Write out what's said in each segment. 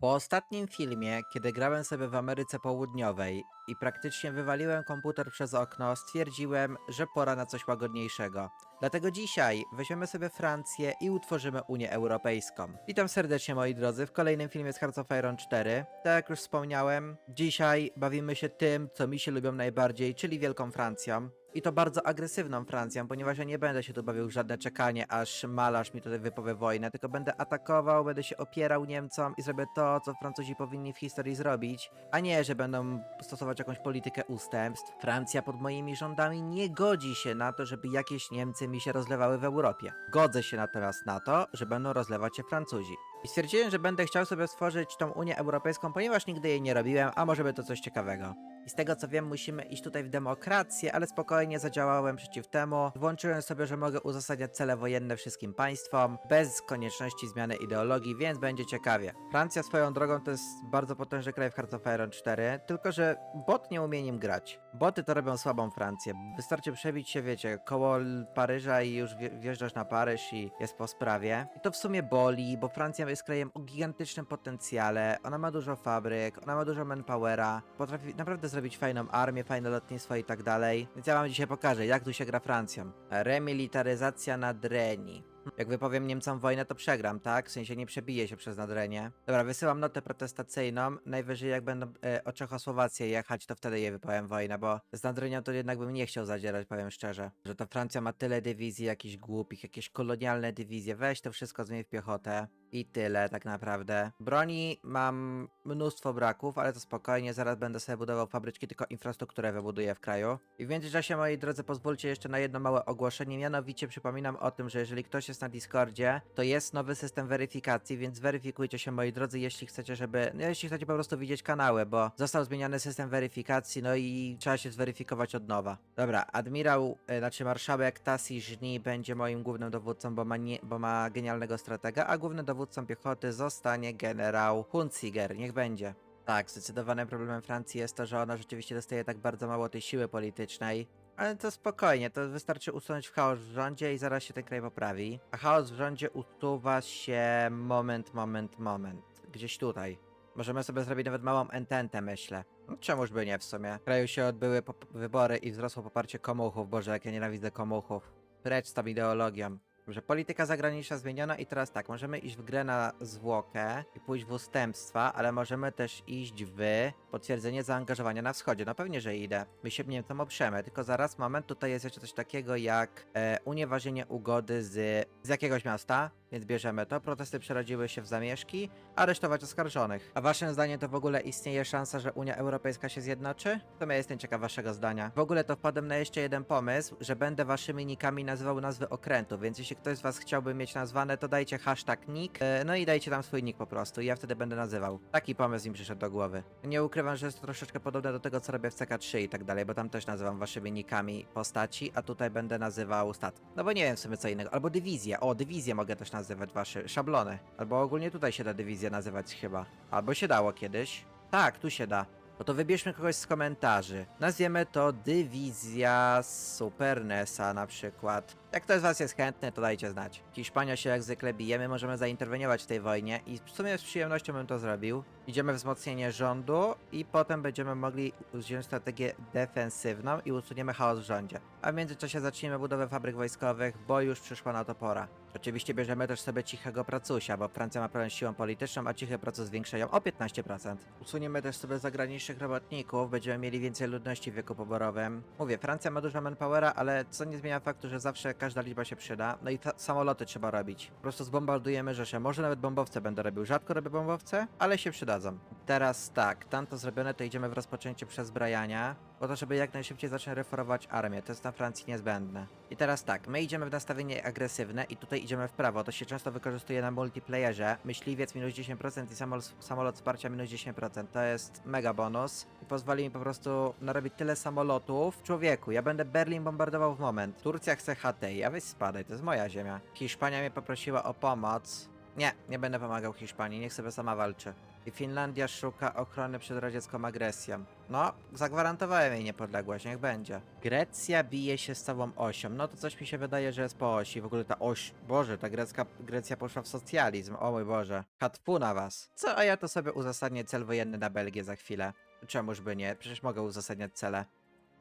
Po ostatnim filmie, kiedy grałem sobie w Ameryce Południowej i praktycznie wywaliłem komputer przez okno, stwierdziłem, że pora na coś łagodniejszego. Dlatego dzisiaj weźmiemy sobie Francję i utworzymy Unię Europejską. Witam serdecznie moi drodzy w kolejnym filmie z Hearts of Iron 4. Tak jak już wspomniałem, dzisiaj bawimy się tym, co mi się lubią najbardziej, czyli Wielką Francją. I to bardzo agresywną Francją, ponieważ ja nie będę się tu bawił w żadne czekanie, aż malarz mi tutaj wypowie wojnę, tylko będę atakował, będę się opierał Niemcom i zrobię to, co Francuzi powinni w historii zrobić, a nie, że będą stosować jakąś politykę ustępstw. Francja pod moimi rządami nie godzi się na to, żeby jakieś Niemcy mi się rozlewały w Europie. Godzę się natomiast na to, że będą rozlewać się Francuzi. I stwierdziłem, że będę chciał sobie stworzyć tą Unię Europejską, ponieważ nigdy jej nie robiłem, a może by to coś ciekawego. I z tego co wiem, musimy iść tutaj w demokrację, ale spokojnie zadziałałem przeciw temu. Włączyłem sobie, że mogę uzasadniać cele wojenne wszystkim państwom, bez konieczności zmiany ideologii, więc będzie ciekawie. Francja swoją drogą to jest bardzo potężny kraj w Hearts of Iron 4, tylko że bot nie umie nim grać. Boty to robią słabą Francję. Wystarczy przebić się, wiecie, koło Paryża i już wje- wjeżdżasz na Paryż i jest po sprawie. I to w sumie boli, bo Francja jest krajem o gigantycznym potencjale, ona ma dużo fabryk, ona ma dużo manpowera, potrafi naprawdę zrobić fajną armię, fajne lotnictwo i tak dalej. Więc ja wam dzisiaj pokażę, jak tu się gra Francją. Remilitaryzacja Nadrenii. Jak wypowiem Niemcom wojnę, to przegram, tak? W sensie nie przebiję się przez Nadrenię. Dobra, wysyłam notę protestacyjną. Najwyżej jak będą e, o Czechosłowację jechać, to wtedy jej wypowiem wojnę, bo z Nadrenią to jednak bym nie chciał zadzierać, powiem szczerze. Że to Francja ma tyle dywizji jakichś głupich, jakieś kolonialne dywizje. Weź to wszystko zmień w piechotę. I tyle tak naprawdę. Broni mam mnóstwo braków, ale to spokojnie, zaraz będę sobie budował fabryczki, tylko infrastrukturę wybuduję w kraju. I w międzyczasie, moi drodzy, pozwólcie jeszcze na jedno małe ogłoszenie. Mianowicie przypominam o tym, że jeżeli ktoś jest na Discordzie, to jest nowy system weryfikacji, więc weryfikujcie się, moi drodzy, jeśli chcecie, żeby. No, jeśli chcecie po prostu widzieć kanały, bo został zmieniony system weryfikacji, no i trzeba się zweryfikować od nowa. Dobra, admirał, e, znaczy marszałek Tassi Żni będzie moim głównym dowódcą, bo ma, nie, bo ma genialnego stratega, a głównym dowódcą piechoty zostanie generał Hunziger. Niech będzie. Tak, zdecydowanym problemem Francji jest to, że ona rzeczywiście dostaje tak bardzo mało tej siły politycznej. Ale to spokojnie, to wystarczy usunąć chaos w rządzie i zaraz się ten kraj poprawi. A chaos w rządzie usuwa się moment, moment, moment. Gdzieś tutaj. Możemy sobie zrobić nawet małą ententę, myślę. No, czemuż by nie w sumie. W kraju się odbyły wybory i wzrosło poparcie komuchów. Boże, jak ja nienawidzę komuchów. Precz z tą ideologią. Dobrze, polityka zagraniczna zmieniona i teraz tak, możemy iść w grę na zwłokę i pójść w ustępstwa, ale możemy też iść w potwierdzenie zaangażowania na wschodzie. No pewnie, że idę. My się Niemcom oprzemy, tylko zaraz, moment, tutaj jest jeszcze coś takiego jak e, unieważnienie ugody z, z jakiegoś miasta, więc bierzemy to. Protesty przerodziły się w zamieszki, aresztować oskarżonych. A waszym zdaniem to w ogóle istnieje szansa, że Unia Europejska się zjednoczy? To ja jestem ciekaw waszego zdania. W ogóle to wpadłem na jeszcze jeden pomysł, że będę waszymi nikami nazywał nazwy okrętów, więc jeśli ktoś z was chciałby mieć nazwane, to dajcie hashtag nick, e, no i dajcie tam swój nick po prostu ja wtedy będę nazywał. Taki pomysł mi przyszedł do głowy. Nie ukrywam, że jest to troszeczkę podobne do tego, co robię w CK3 i tak dalej, bo tam też nazywam waszymi nikami postaci, a tutaj będę nazywał stat. No bo nie wiem w sumie co innego. Albo dywizję. O, dywizję mogę też nazywać wasze szablony. Albo ogólnie tutaj się da dywizję nazywać chyba. Albo się dało kiedyś. Tak, tu się da. No to wybierzmy kogoś z komentarzy. Nazwiemy to Dywizja Super NESa na przykład. Jak ktoś z was jest chętny, to dajcie znać. Hiszpania się jak zwykle bijemy, możemy zainterweniować w tej wojnie i w sumie z przyjemnością bym to zrobił. Idziemy wzmocnienie rządu i potem będziemy mogli wziąć strategię defensywną i usuniemy chaos w rządzie. A w międzyczasie zaczniemy budowę fabryk wojskowych, bo już przyszła na to pora. Oczywiście bierzemy też sobie cichego pracusia, bo Francja ma problem z siłą polityczną, a cichy pracuś zwiększają o 15%. Usuniemy też sobie zagranicznych robotników, będziemy mieli więcej ludności w wieku poborowym. Mówię, Francja ma dużo manpowera, ale co nie zmienia faktu, że zawsze każda liczba się przyda. No i samoloty trzeba robić. Po prostu zbombardujemy Rzeszę. Może nawet bombowce będę robił. Rzadko robię bombowce, ale się przydadzą. Teraz tak, tam to zrobione, to idziemy w rozpoczęcie przezbrajania. Po to, żeby jak najszybciej zacząć reformować armię. To jest na Francji niezbędne. I teraz tak, my idziemy w nastawienie agresywne i tutaj idziemy w prawo. To się często wykorzystuje na multiplayerze. Myśliwiec minus 10% i samol samolot wsparcia minus 10%. To jest mega bonus. I pozwoli mi po prostu narobić tyle samolotów. Człowieku, ja będę Berlin bombardował w moment. Turcja chce HT, ja weź spadaj, to jest moja ziemia. Hiszpania mnie poprosiła o pomoc. Nie, nie będę pomagał Hiszpanii, niech sobie sama walczy. I Finlandia szuka ochrony przed radziecką agresją. No, zagwarantowałem jej niepodległość, niech będzie. Grecja bije się z całą osią. No to coś mi się wydaje, że jest po osi. W ogóle ta oś... Boże, ta grecka... Grecja poszła w socjalizm. O mój Boże. Hatfu na was. Co, a ja to sobie uzasadnię cel wojenny na Belgię za chwilę. Czemuż by nie? Przecież mogę uzasadniać cele.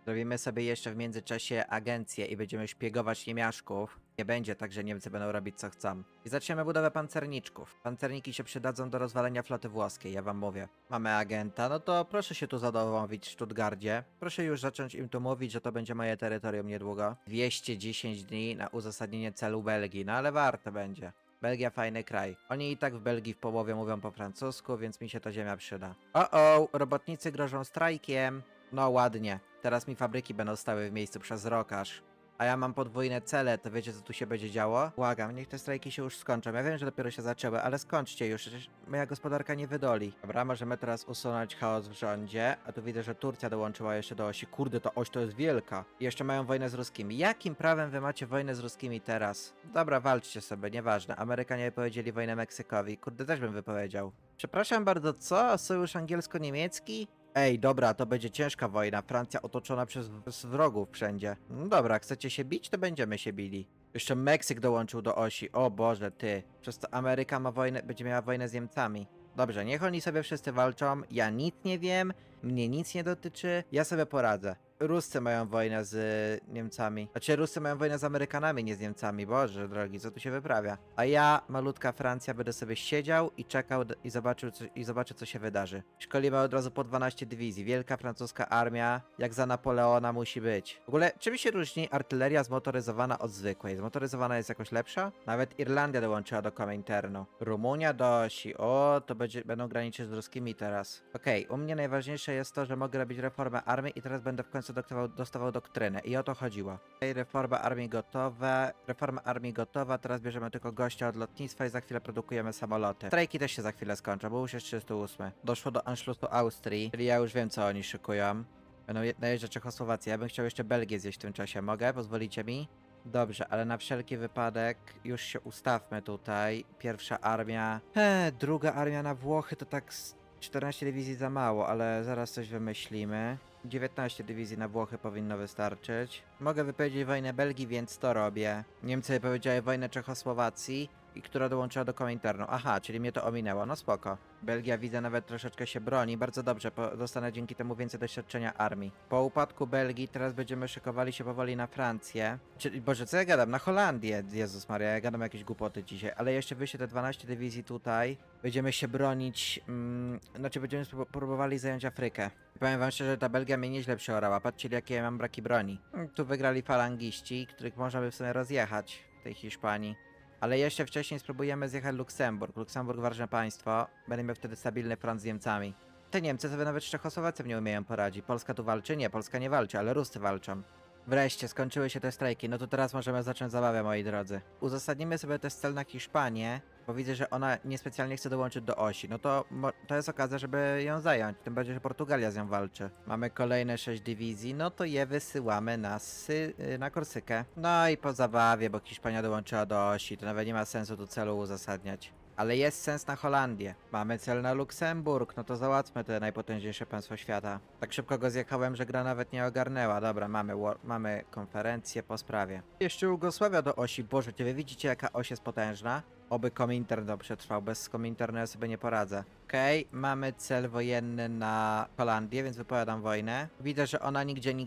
Zrobimy sobie jeszcze w międzyczasie agencję i będziemy szpiegować niemiaszków. Nie będzie tak, że Niemcy będą robić co chcą. I zaczniemy budowę pancerniczków. Pancerniki się przydadzą do rozwalenia floty włoskiej, ja wam mówię. Mamy agenta, no to proszę się tu zadomowić w Stuttgardzie. Proszę już zacząć im tu mówić, że to będzie moje terytorium niedługo. 210 dni na uzasadnienie celu Belgii, no ale warto będzie. Belgia fajny kraj. Oni i tak w Belgii w połowie mówią po francusku, więc mi się ta ziemia przyda. O, o, robotnicy grożą strajkiem. No ładnie. Teraz mi fabryki będą stały w miejscu przez rok aż. A ja mam podwójne cele, to wiecie co tu się będzie działo? Błagam, niech te strajki się już skończą. Ja wiem, że dopiero się zaczęły, ale skończcie już, przecież moja gospodarka nie wydoli. Dobra, możemy teraz usunąć chaos w rządzie, a tu widzę, że Turcja dołączyła jeszcze do osi. Kurde, to oś to jest wielka. I jeszcze mają wojnę z ruskimi. Jakim prawem wy macie wojnę z ruskimi teraz? Dobra, walczcie sobie, nieważne. Amerykanie wypowiedzieli wojnę Meksykowi. Kurde, też bym wypowiedział. Przepraszam bardzo, co? Sojusz angielsko-niemiecki? Ej, dobra, to będzie ciężka wojna. Francja otoczona przez, wrogów wszędzie. No dobra, chcecie się bić, to będziemy się bili. Jeszcze Meksyk dołączył do osi. O Boże, ty. Przez to Ameryka ma wojnę, będzie miała wojnę z Niemcami. Dobrze, niech oni sobie wszyscy walczą. Ja nic nie wiem, mnie nic nie dotyczy, ja sobie poradzę. Ruscy mają wojnę z y, Niemcami. Znaczy, Ruscy mają wojnę z Amerykanami, nie z Niemcami. Boże drogi, co tu się wyprawia? A ja, malutka Francja, będę sobie siedział i czekał i zobaczył, co, i zobaczę, co się wydarzy. Szkolimy od razu po 12 dywizji. Wielka francuska armia, jak za Napoleona musi być. W ogóle, czym się różni artyleria zmotoryzowana od zwykłej? Zmotoryzowana jest jakoś lepsza? Nawet Irlandia dołączyła do Kominternu. Rumunia do osi. O, to będzie, będą graniczyć z ruskimi teraz. Okej, u mnie najważniejsze jest to, że mogę robić reformę armii i teraz będę w końcu dostawał, dostawał doktrynę. I o to chodziło. Okej, reforma armii gotowa. Reforma armii gotowa. Teraz bierzemy tylko gościa od lotnictwa i za chwilę produkujemy samoloty. Strajki też się za chwilę skończą, bo już jest 308. Doszło do Anschlussu Austrii, czyli ja już wiem, co oni szykują. Będą je- najeżdżać Czechosłowację. Ja bym chciał jeszcze Belgię zjeść w tym czasie. Mogę? Pozwolicie mi? Dobrze, ale na wszelki wypadek już się ustawmy tutaj. Pierwsza armia. He, druga armia na Włochy to tak z 14 dywizji za mało, ale zaraz coś wymyślimy. 19 dywizji na Włochy powinno wystarczyć. Mogę wypowiedzieć wojnę Belgii, więc to robię. Niemcy wypowiedziały wojnę Czechosłowacji i która dołączyła do Kominternu. Aha, czyli mnie to ominęło, no spoko. Belgia widzę nawet troszeczkę się broni, bardzo dobrze, dostanę dzięki temu więcej doświadczenia armii. Po upadku Belgii teraz będziemy szykowali się powoli na Francję. Czyli, Boże, co ja gadam? Na Holandię, Jezus Maria, ja gadam jakieś głupoty dzisiaj, ale jeszcze wyjście te 12 dywizji tutaj. Będziemy się bronić, mm, znaczy będziemy próbowali zająć Afrykę. Powiem wam szczerze, ta Belgia mnie nieźle przeorała, patrzcie jakie ja mam braki broni. Tu wygrali falangiści, których można by w sumie rozjechać w tej Hiszpanii. Ale jeszcze wcześniej spróbujemy zjechać Luksemburg. Luksemburg ważne państwo. Będę miał wtedy stabilny front z Niemcami. Te Niemcy sobie nawet z Czechosłowacją nie umieją poradzić. Polska tu walczy? Nie, Polska nie walczy, ale Ruscy walczą. Wreszcie, skończyły się te strajki. No to teraz możemy zacząć zabawę, moi drodzy. Uzasadnimy sobie też cel na Hiszpanię, bo widzę, że ona niespecjalnie chce dołączyć do osi. No to to jest okazja, żeby ją zająć. Tym bardziej, że Portugalia z nią walczy. Mamy kolejne 6 dywizji, no to je wysyłamy na, sy- y, na Korsykę. No i po zabawie, bo Hiszpania dołączyła do osi, to nawet nie ma sensu tu celu uzasadniać. Ale jest sens na Holandię. Mamy cel na Luksemburg, no to załatwmy te najpotężniejsze państwo świata. Tak szybko go zjechałem, że gra nawet nie ogarnęła. Dobra, mamy, mamy konferencję po sprawie. Jeszcze Jugosławia do osi. Boże, czy wy widzicie jaka oś jest potężna? Oby Komintern to przetrwał. Bez Kominternu ja sobie nie poradzę. Okej, mamy cel wojenny na Holandię, więc wypowiadam wojnę. Widzę, że ona nigdzie nie...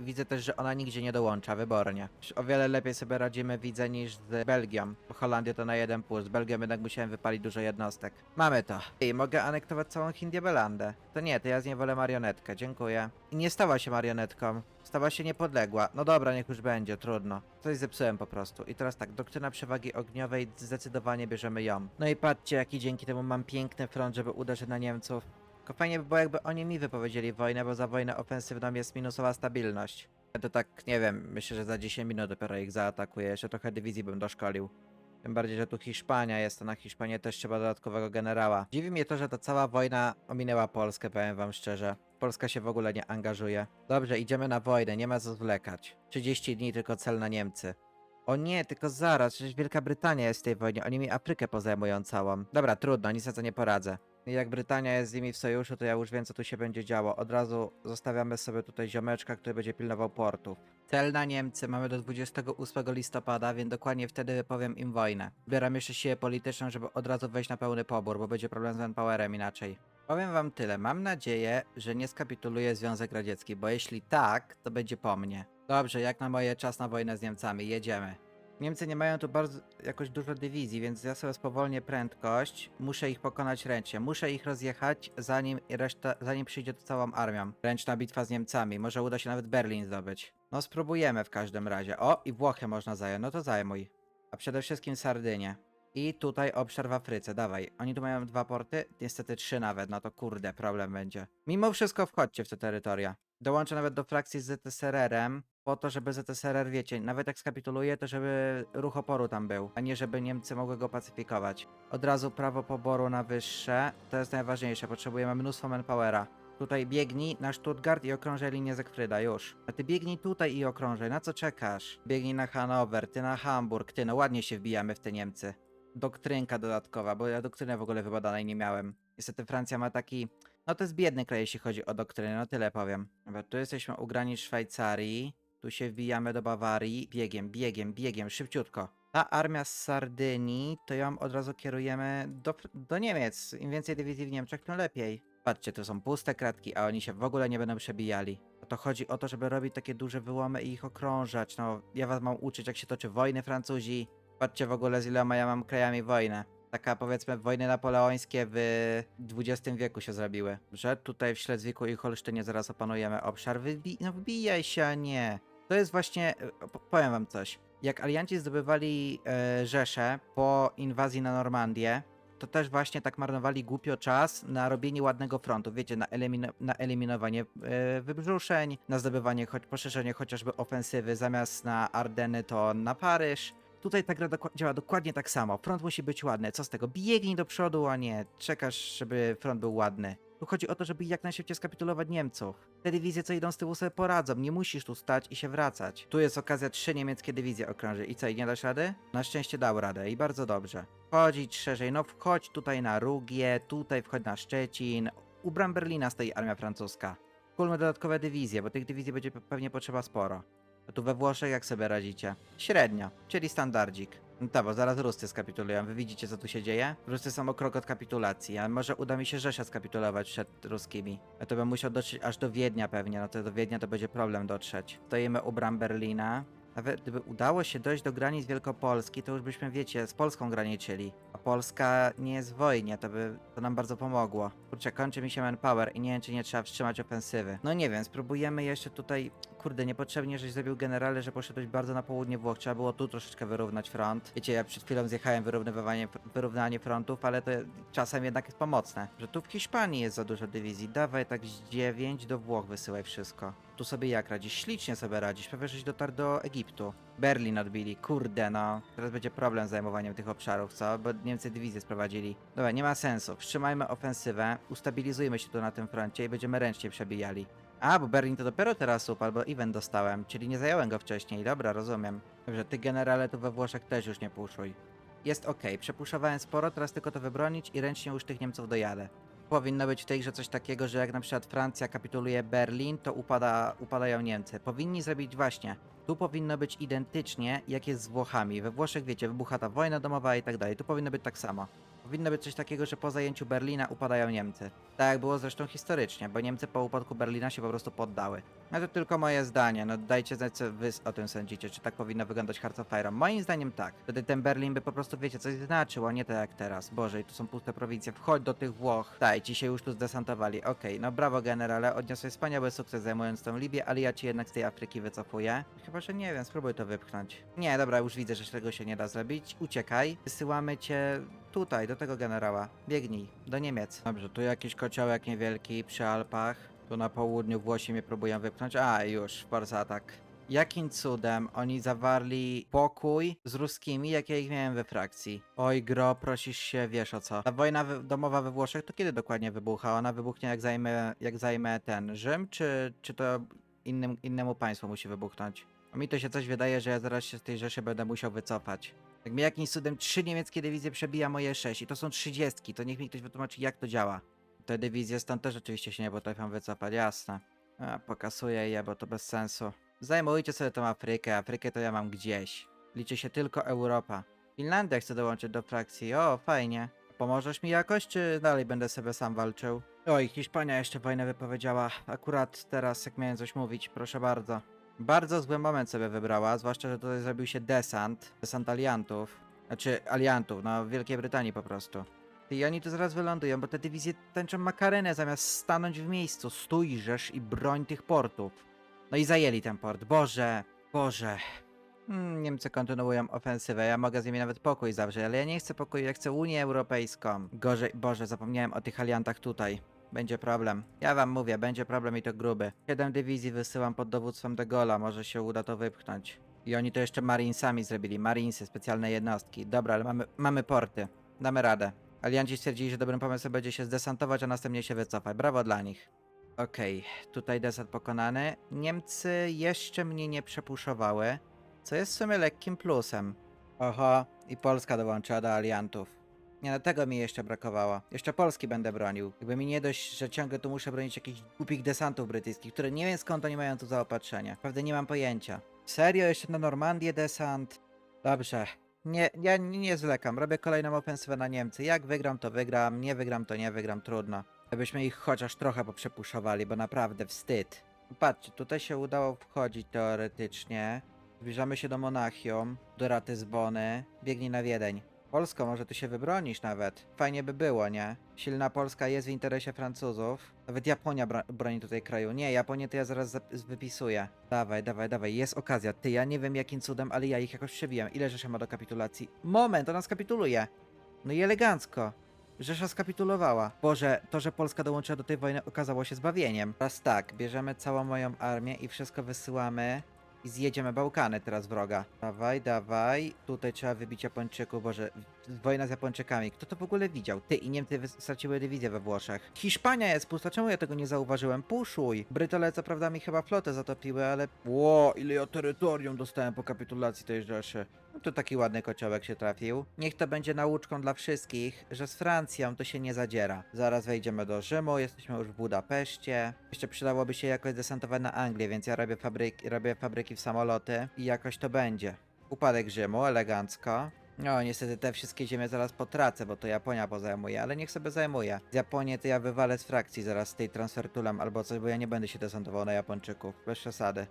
Widzę też, że ona nigdzie nie dołącza, wybornie. O wiele lepiej sobie radzimy, widzę, niż z Belgią. Bo Holandię to na jeden plus. Belgią jednak musiałem wypalić dużo jednostek. Mamy to. I mogę anektować całą Hindię Belandę. To nie, to ja z niej wolę marionetkę, dziękuję. I nie stała się marionetką. Stała się niepodległa. No dobra, niech już będzie, trudno. Coś zepsułem po prostu. I teraz tak, doktryna przewagi ogniowej, zdecydowanie bierzemy ją. No i patrzcie, jaki dzięki temu mam piękny front, żeby uderzyć na Niemców. Tylko fajnie by było, jakby oni mi wypowiedzieli wojnę, bo za wojnę ofensywną jest minusowa stabilność. Ja to tak, nie wiem, myślę, że za 10 minut dopiero ich zaatakuję. Jeszcze trochę dywizji bym doszkolił. Tym bardziej, że tu Hiszpania jest, a na Hiszpanię też trzeba dodatkowego generała. Dziwi mnie to, że ta cała wojna ominęła Polskę, powiem wam szczerze. Polska się w ogóle nie angażuje. Dobrze, idziemy na wojnę, nie ma co zwlekać. 30 dni tylko cel na Niemcy. O nie, tylko zaraz, przecież Wielka Brytania jest w tej wojnie, oni mi Afrykę pozajmują całą. Dobra, trudno, nic na to nie poradzę. Jak Brytania jest z nimi w sojuszu, to ja już wiem, co tu się będzie działo. Od razu zostawiamy sobie tutaj ziomeczka, który będzie pilnował portów. Cel na Niemcy mamy do 28 listopada, więc dokładnie wtedy wypowiem im wojnę. Zbieram jeszcze siłę polityczną, żeby od razu wejść na pełny pobór, bo będzie problem z manpowerem inaczej. Powiem wam tyle, mam nadzieję, że nie skapituluje Związek Radziecki, bo jeśli tak, to będzie po mnie. Dobrze, jak na moje czas na wojnę z Niemcami, jedziemy. Niemcy nie mają tu bardzo jakoś dużo dywizji, więc ja sobie spowolnię prędkość. Muszę ich pokonać ręcznie. Muszę ich rozjechać, zanim reszta, zanim przyjdzie tu całą armią. Ręczna bitwa z Niemcami. Może uda się nawet Berlin zdobyć. No spróbujemy w każdym razie. O, i Włochy można zająć. No to zajmuj. A przede wszystkim Sardynię. I tutaj obszar w Afryce, dawaj. Oni tu mają dwa porty, niestety trzy nawet, no to kurde, problem będzie. Mimo wszystko wchodźcie w te terytoria. Dołączę nawet do frakcji z ZSRR-em, po to, żeby ZSRR, wiecie, nawet jak skapituluje, to żeby ruch oporu tam był, a nie żeby Niemcy mogły go pacyfikować. Od razu prawo poboru na wyższe, to jest najważniejsze, potrzebujemy mnóstwo manpowera. Tutaj biegnij na Stuttgart i okrążaj linię Zegfryda, już. A ty biegnij tutaj i okrążaj, na co czekasz? Biegnij na Hanower, ty na Hamburg, ty no ładnie się wbijamy w te Niemcy. Doktrynka dodatkowa, bo ja doktrynę w ogóle wybadanej nie miałem. Niestety Francja ma taki... No to jest biedny kraj, jeśli chodzi o doktrynę, no tyle powiem. Dobra, tu jesteśmy u granic Szwajcarii. Tu się wbijamy do Bawarii. Biegiem, biegiem, biegiem, szybciutko. Ta armia z Sardynii, to ją od razu kierujemy do, do Niemiec. Im więcej dywizji w Niemczech, tym lepiej. Patrzcie, tu są puste kratki, a oni się w ogóle nie będą przebijali. A to chodzi o to, żeby robić takie duże wyłomy i ich okrążać. No, ja was mam uczyć, jak się toczy wojny Francuzi. Patrzcie w ogóle, z iloma ja mam krajami wojnę. Taka powiedzmy wojny napoleońskie w XX wieku się zrobiły. Że tutaj w Śledzwiku i Holsztynie zaraz opanujemy obszar. Wybi no wbijaj się, a nie. To jest właśnie, e, po- powiem wam coś. Jak alianci zdobywali e, Rzeszę po inwazji na Normandię, to też właśnie tak marnowali głupio czas na robienie ładnego frontu. Wiecie, na, elimino na eliminowanie e, wybrzuszeń, na zdobywanie, choć poszerzenie chociażby ofensywy zamiast na Ardeny to na Paryż. Tutaj ta gra działa dokładnie tak samo. Front musi być ładny. Co z tego? Biegnij do przodu, a nie czekasz, żeby front był ładny. Tu chodzi o to, żeby jak najszybciej skapitulować Niemców. Te dywizje, co idą z tyłu, sobie poradzą. Nie musisz tu stać i się wracać. Tu jest okazja trzy niemieckie dywizje okrążyć. I co, i nie dasz rady? Na szczęście dał radę i bardzo dobrze. Chodzić szerzej, no wchodź tutaj na Rugię, tutaj wchodź na Szczecin. U bram Berlina stoi armia francuska. Kulmy dodatkowe dywizje, bo tych dywizji będzie pe- pewnie potrzeba sporo. A tu we Włoszech jak sobie radzicie? Średnio, czyli standardzik. No tak, bo zaraz Ruscy skapitulują. Wy widzicie, co tu się dzieje? Ruscy są o krok od kapitulacji, a może uda mi się Rzesza skapitulować przed Ruskimi. Ja to bym musiał dotrzeć aż do Wiednia pewnie, no to do Wiednia to będzie problem dotrzeć. Stoimy u bram Berlina. Nawet gdyby udało się dojść do granic Wielkopolski, to już byśmy, wiecie, z Polską graniczyli. A Polska nie jest w wojnie, to by to nam bardzo pomogło. Kurczę, kończy mi się manpower i nie wiem, czy nie trzeba wstrzymać ofensywy. No nie wiem, spróbujemy jeszcze tutaj... Kurde, niepotrzebnie, żeś zrobił generale, że poszedłeś bardzo na południe Włoch. Trzeba było tu troszeczkę wyrównać front. Wiecie, ja przed chwilą zjechałem wyrównywanie, wyrównanie frontów, ale to czasem jednak jest pomocne. Że tu w Hiszpanii jest za dużo dywizji. Dawaj tak z 9 do Włoch wysyłaj wszystko. Tu sobie jak radzisz? Ślicznie sobie radzisz. Prawie żeś dotarł do Egiptu. Berlin odbili. Kurde no. Teraz będzie problem z zajmowaniem tych obszarów, co? Bo Niemcy dywizję sprowadzili. Dobra, nie ma sensu. Wstrzymajmy ofensywę, ustabilizujmy się tu na tym froncie i będziemy ręcznie przebijali. A, bo Berlin to dopiero teraz upadł, bo event dostałem, czyli nie zająłem go wcześniej. Dobra, rozumiem. Dobrze, ty generale tu we Włoszech też już nie puszuj. Jest ok, przepuszowałem sporo, teraz tylko to wybronić i ręcznie już tych Niemców dojadę. Powinno być w tej grze coś takiego, że jak na przykład Francja kapituluje Berlin, to upada, upadają Niemcy. Powinni zrobić właśnie. Tu powinno być identycznie, jak jest z Włochami. We Włoszech, wiecie, wybucha ta wojna domowa i tak dalej. Tu powinno być tak samo. Powinno być coś takiego, że po zajęciu Berlina upadają Niemcy. Tak jak było zresztą historycznie, bo Niemcy po upadku Berlina się po prostu poddały. No to tylko moje zdanie, no dajcie znać co wy o tym sądzicie, czy tak powinno wyglądać Hearts of Iron. Moim zdaniem tak. Wtedy ten Berlin by po prostu, wiecie, coś znaczył, a nie tak jak teraz. Boże, i tu są puste prowincje, wchodź do tych Włoch. Tak, ci się już tu zdesantowali. Okej, no brawo generale, odniosłeś wspaniały sukces zajmując tą Libię, ale ja ci jednak z tej Afryki wycofuję. Chyba, że nie wiem, spróbuj to wypchnąć. Nie, dobra, już widzę, że tego się nie da zrobić. Uciekaj, wysyłamy cię tutaj, do tego generała. Biegnij, do Niemiec. Dobrze, tu jakiś kociołek niewielki przy Alpach. Tu na południu Włosi mnie próbują wypchnąć. A, już, force atak. Jakim cudem oni zawarli pokój z ruskimi, jak ja ich miałem we frakcji? Oj, gro, prosisz się, wiesz o co. Ta wojna domowa we Włoszech to kiedy dokładnie wybucha? Ona wybuchnie jak zajmę, jak zajmę ten Rzym, czy, czy to innym, innemu państwu musi wybuchnąć? A mi to się coś wydaje, że ja zaraz się z tej Rzeszy będę musiał wycofać. Jak mi jakimś cudem trzy niemieckie dywizje przebija moje sześć i to są trzydziestki, to niech mi ktoś wytłumaczy jak to działa. Te dywizje stąd też oczywiście się nie potrafią wycofać, jasne. A, pokasuję je, bo to bez sensu. Zajmujcie sobie tą Afrykę, Afrykę to ja mam gdzieś. Liczy się tylko Europa. Finlandia chce dołączyć do frakcji, o fajnie. Pomożesz mi jakoś, czy dalej będę sobie sam walczył? Oj, Hiszpania jeszcze wojnę wypowiedziała. Akurat teraz, jak miałem coś mówić, proszę bardzo. Bardzo zły moment sobie wybrała, zwłaszcza, że tutaj zrobił się desant. Desant aliantów. Znaczy, aliantów, no Wielkiej Brytanii po prostu. I oni tu zaraz wylądują, bo te dywizje tańczą makarenę zamiast stanąć w miejscu. Stójrzesz i broń tych portów. No i zajęli ten port. Boże, Boże. Hmm, Niemcy kontynuują ofensywę. Ja mogę z nimi nawet pokój zawrzeć, ale ja nie chcę pokoju, ja chcę Unię Europejską. Gorzej, Boże, zapomniałem o tych aliantach tutaj. Będzie problem. Ja wam mówię, będzie problem i to gruby. Siedem dywizji wysyłam pod dowództwem de Gaulle'a, może się uda to wypchnąć. I oni to jeszcze Marinesami zrobili. Marinesy, specjalne jednostki. Dobra, ale mamy, mamy porty. Damy radę. Alianci stwierdzili, że dobrym pomysłem będzie się zdesantować, a następnie się wycofać. Brawo dla nich. Okej, tutaj desant pokonany. Niemcy jeszcze mnie nie przepuszowały, co jest w sumie lekkim plusem. Oho, i Polska dołączyła do aliantów. Nie, no tego mi jeszcze brakowało. Jeszcze Polski będę bronił. Jakby mi nie dość, że ciągle tu muszę bronić jakichś głupich desantów brytyjskich, które nie wiem skąd oni mają tu zaopatrzenie. Naprawdę nie mam pojęcia. Serio? Jeszcze na Normandię desant? Dobrze. Nie, ja nie, zwlekam. Robię kolejną ofensywę na Niemcy. Jak wygram, to wygram. Nie wygram, to nie wygram. Trudno. Abyśmy ich chociaż trochę poprzepuszowali, bo naprawdę wstyd. Patrzcie, tutaj się udało wchodzić teoretycznie. Zbliżamy się do Monachium, do Ratyzbony. Biegnij na Wiedeń. Polsko, może ty się wybronisz nawet. Fajnie by było, nie? Silna Polska jest w interesie Francuzów. Nawet Japonia bro broni tutaj kraju. Nie, Japonię to ja zaraz wypisuję. Dawaj, dawaj, dawaj, jest okazja. Ty, ja nie wiem jakim cudem, ale ja ich jakoś przebiłem. Ile Rzesza ma do kapitulacji? Moment, ona skapituluje. No i elegancko. Rzesza skapitulowała. Boże, to, że Polska dołączyła do tej wojny okazało się zbawieniem. Teraz tak, bierzemy całą moją armię i wszystko wysyłamy i zjedziemy Bałkany teraz wroga. Dawaj, dawaj. Tutaj trzeba wybić Japończyków, Boże, wojna z Japończykami. Kto to w ogóle widział? Ty i Niemcy straciły dywizję we Włoszech. Hiszpania jest pusta, czemu ja tego nie zauważyłem? Puszuj! Brytole co prawda mi chyba flotę zatopiły, ale... Ło, ile ja terytorium dostałem po kapitulacji tej Rzeszy. No to taki ładny kociołek się trafił. Niech to będzie nauczką dla wszystkich, że z Francją to się nie zadziera. Zaraz wejdziemy do Rzymu, jesteśmy już w Budapeszcie. Jeszcze przydałoby się jakoś desantować na Anglię, więc ja robię, fabryki, robię fabryki w samoloty i jakoś to będzie. Upadek Rzymu, elegancko. No, niestety te wszystkie ziemie zaraz potracę, bo to Japonia pozajmuje, ale niech sobie zajmuje. Z Japonię to ja wywalę z frakcji zaraz z tej transfertulem albo coś, bo ja nie będę się desantował na Japończyków, bez przesady.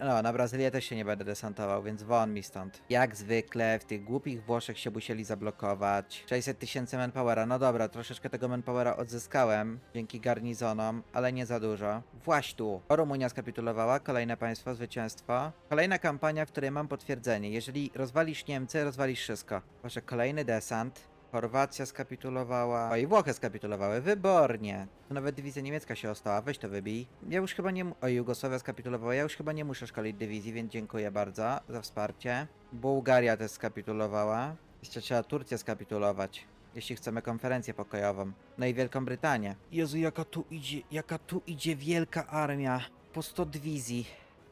No, na Brazylię też się nie będę desantował, więc won mi stąd. Jak zwykle, w tych głupich Włoszech się musieli zablokować. 600 tysięcy manpowera, no dobra, troszeczkę tego manpowera odzyskałem dzięki garnizonom, ale nie za dużo. Właśnie tu. Rumunia skapitulowała, kolejne państwo, zwycięstwo. Kolejna kampania, w której mam potwierdzenie. Jeżeli rozwalisz Niemcy, rozwalisz wszystko. Proszę, kolejny desant. Chorwacja skapitulowała. O i Włochy skapitulowały. Wybornie. Nawet dywizja niemiecka się ostała. Weź to wybij. Ja już chyba nie. O, Jugosławia skapitulowała. Ja już chyba nie muszę szkolić dywizji, więc dziękuję bardzo za wsparcie. Bułgaria też skapitulowała. Jeszcze trzeba Turcję skapitulować. Jeśli chcemy konferencję pokojową. No i Wielką Brytanię. Jezu, jaka tu idzie, jaka tu idzie wielka armia. Po 100 dywizji.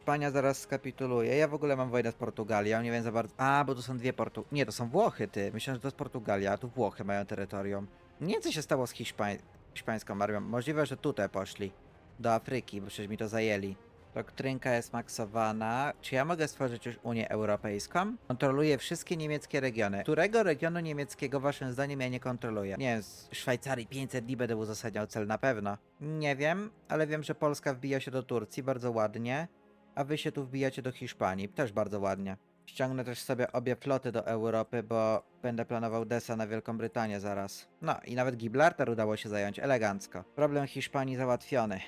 Hiszpania zaraz skapituluje. Ja w ogóle mam wojnę z Portugalią, nie wiem za bardzo. A, bo tu są dwie Portu... Nie, to są Włochy, ty. Myślę, że to jest Portugalia, a tu Włochy mają terytorium. Nie co się stało z Hiszpań... hiszpańską armią. Możliwe, że tutaj poszli. Do Afryki, bo przecież mi to zajęli. Doktrynka jest maksowana. Czy ja mogę stworzyć już Unię Europejską? Kontroluję wszystkie niemieckie regiony. Którego regionu niemieckiego waszym zdaniem ja nie kontroluję? Nie wiem, z Szwajcarii 500 dni będę uzasadniał cel na pewno. Nie wiem, ale wiem, że Polska wbija się do Turcji bardzo ładnie, a wy się tu wbijacie do Hiszpanii też bardzo ładnie. Ściągnę też sobie obie floty do Europy, bo będę planował desa na Wielką Brytanię zaraz. No i nawet Gibraltar udało się zająć elegancko. Problem Hiszpanii załatwiony.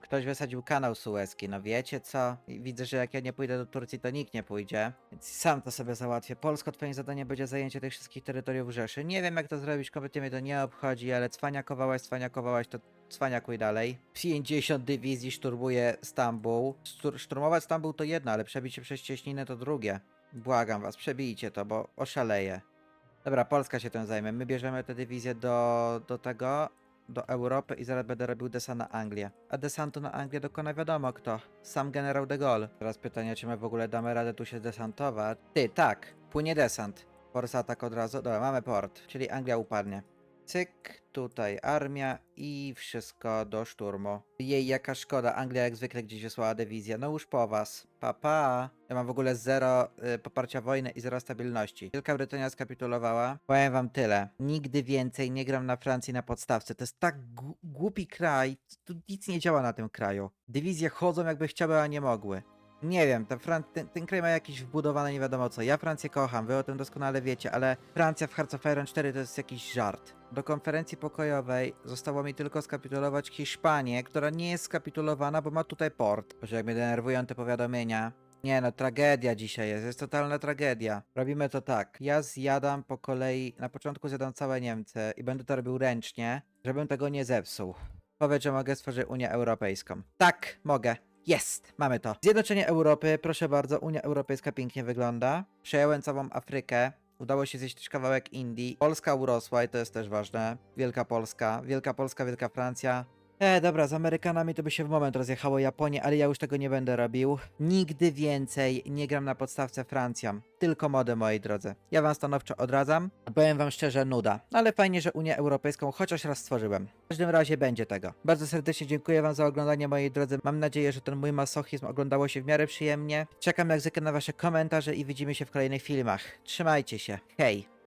Ktoś wysadził kanał sueski, no wiecie co? I widzę, że jak ja nie pójdę do Turcji, to nikt nie pójdzie. Więc sam to sobie załatwię. Polsko, twoim zadaniem będzie zajęcie tych wszystkich terytoriów Rzeszy. Nie wiem jak to zrobić, kompletnie mnie to nie obchodzi, ale cwaniakowałaś, cwaniakowałaś, to cwaniakuj dalej. 50 dywizji szturmuje Stambuł. Stur- szturmować Stambuł to jedno, ale przebić przez cieśninę to drugie. Błagam was, przebijcie to, bo oszaleję. Dobra, Polska się tym zajmie. My bierzemy tę dywizję do, do tego. Do Europy i zaraz będę robił desant na Anglię. A desantu na Anglię dokona wiadomo kto. Sam generał de Gaulle. Teraz pytanie, czy my w ogóle damy radę tu się desantować? Ty, tak, płynie desant. Force atak od razu. Dobra, mamy port, czyli Anglia upadnie. Cyk, tutaj armia i wszystko do szturmu. Jej, jaka szkoda, Anglia jak zwykle gdzieś wysłała dywizję. No już po was. Pa, pa. Ja mam w ogóle zero y, poparcia wojny i zero stabilności. Wielka Brytania skapitulowała. Powiem wam tyle. Nigdy więcej nie gram na Francji na podstawce. To jest tak głupi kraj. Tu nic nie działa na tym kraju. Dywizje chodzą jakby chciały, a nie mogły. Nie wiem, ten, ten kraj ma jakieś wbudowane nie wiadomo co. Ja Francję kocham, wy o tym doskonale wiecie, ale Francja w Hearts of Iron 4 to jest jakiś żart. Do konferencji pokojowej zostało mi tylko skapitulować Hiszpanię, która nie jest skapitulowana, bo ma tutaj port. Boże, jak mnie denerwują te powiadomienia. Nie no, tragedia dzisiaj jest, jest totalna tragedia. Robimy to tak, ja zjadam po kolei, na początku zjadam całe Niemcy i będę to robił ręcznie, żebym tego nie zepsuł. Powiedz, że mogę stworzyć Unię Europejską. Tak, mogę. Jest, mamy to. Zjednoczenie Europy, proszę bardzo, Unia Europejska pięknie wygląda. Przejąłem całą Afrykę. Udało się zjeść też kawałek Indii. Polska urosła i to jest też ważne. Wielka Polska, Wielka Polska, Wielka Francja. E, dobra, z Amerykanami to by się w moment rozjechało Japonię, ale ja już tego nie będę robił. Nigdy więcej nie gram na podstawce Francją. Tylko mody, moi drodzy. Ja wam stanowczo odradzam. Powiem wam szczerze, nuda. Ale fajnie, że Unię Europejską chociaż raz stworzyłem. W każdym razie będzie tego. Bardzo serdecznie dziękuję wam za oglądanie, moi drodzy. Mam nadzieję, że ten mój masochizm oglądało się w miarę przyjemnie. Czekam jak zwykle na wasze komentarze i widzimy się w kolejnych filmach. Trzymajcie się. Hej!